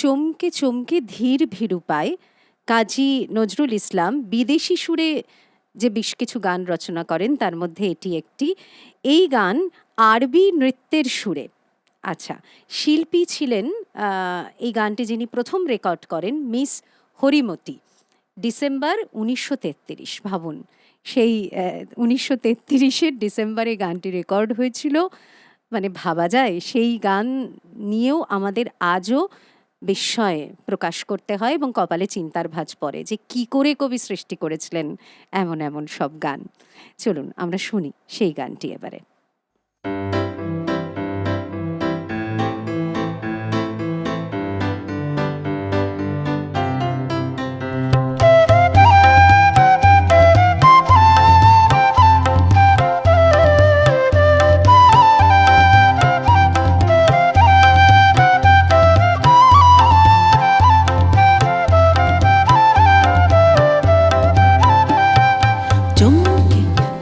চমকে চমকে ধীর ভীরু পায়। কাজী নজরুল ইসলাম বিদেশি সুরে যে বেশ কিছু গান রচনা করেন, তার মধ্যে এটি একটি। এই গান আরবি নৃত্যের সুরে। আচ্ছা শিল্পী ছিলেন এই গানটি যিনি প্রথম রেকর্ড করেন, মিস হরিমতি। ডিসেম্বর উনিশশো তেত্রিশ, ভাবুন। সেই উনিশশো তেত্রিশের ডিসেম্বরে গানটি রেকর্ড হয়েছিল। মানে ভাবা যায়, সেই গান নিয়েও আমাদের আজও বিস্ময়ে প্রকাশ করতে হয় এবং কপালে চিন্তার ভাজ পড়ে যে কি করে কবি সৃষ্টি করেছিলেন এমন এমন সব গান। চলুন, আমরা শুনি সেই গানটি এবারে।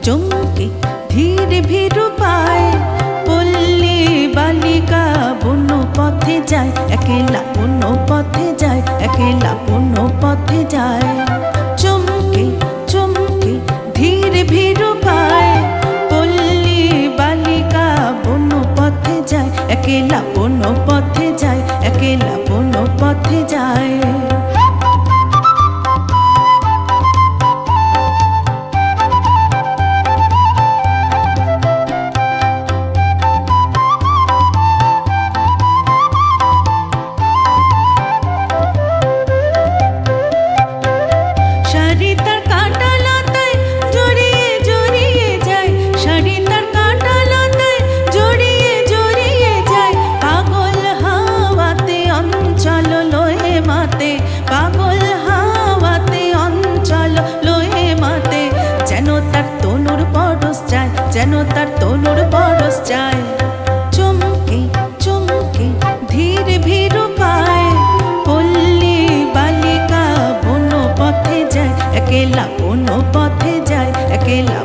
চমকে ধীর ভীরু পায় পল্লী বালিকা বন্য পথে যায়, একেলা বন্য পথে যায়, একেলা বন্য পথে যায়। চমকে চমকে ধীর ভীরু পায় পল্লী বালিকা বন্য পথে যায়, একেলা বন্য পথে যায়, একেলা বন্য পথে যায়। তার তনুর পরশ চায়, যেন তার তনুর চায়। চমকে চমকে ধীর ভীর পায়। পল্লী বালিকা বন পথে যায়, একেলা বন পথে যায়, একেলা